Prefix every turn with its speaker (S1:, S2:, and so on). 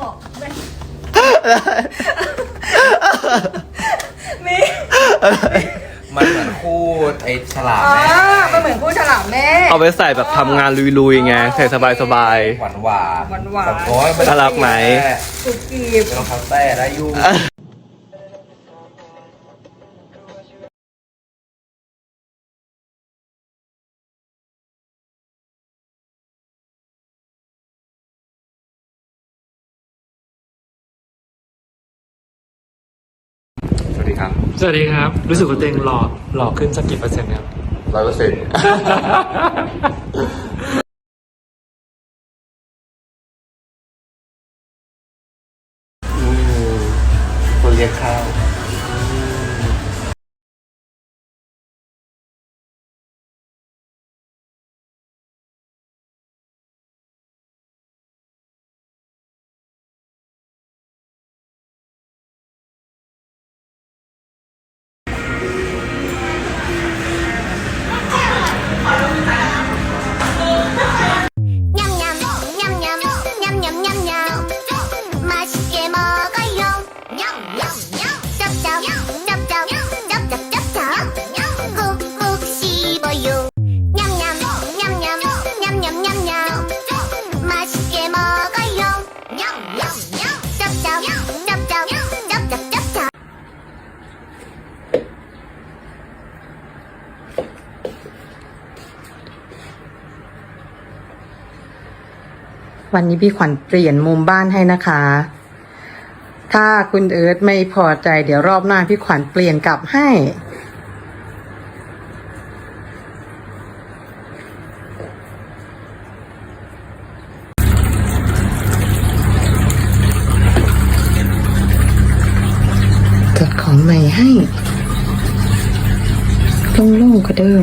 S1: บอกไม่มี
S2: มันเหมือนคู่ไอ้ฉลาม
S1: อ๋อ
S2: แม่
S1: มันเหมือนคู่ฉลามแม่
S3: เอาไปใส่แบบทำงานลุยๆไงใส่สบาย
S2: หวานหวาน
S1: หวานๆ
S2: แบบโอ้ย
S3: น่ารักไหม
S1: สุกีบ
S2: เป็นรองเท้าแต้ได้อยู่
S3: ๆ ดีครับ
S4: สวัสดีครับ รู้สึกว่าตัวเองหล่อหล่อขึ้นสักกี่เปอร์เซ็นต์ครับ
S3: ร้อยเปอร์เซ็นต์คนเลี้ยงข้าว
S5: วันนี้พี่ขวัญเปลี่ยนมุมบ้านให้นะคะ ถ้าคุณเอิร์ธไม่พอใจเดี๋ยวรอบหน้าพี่ขวัญเปลี่ยนกลับให้จัดของใหม่ให้โล่งๆกว่าเดิม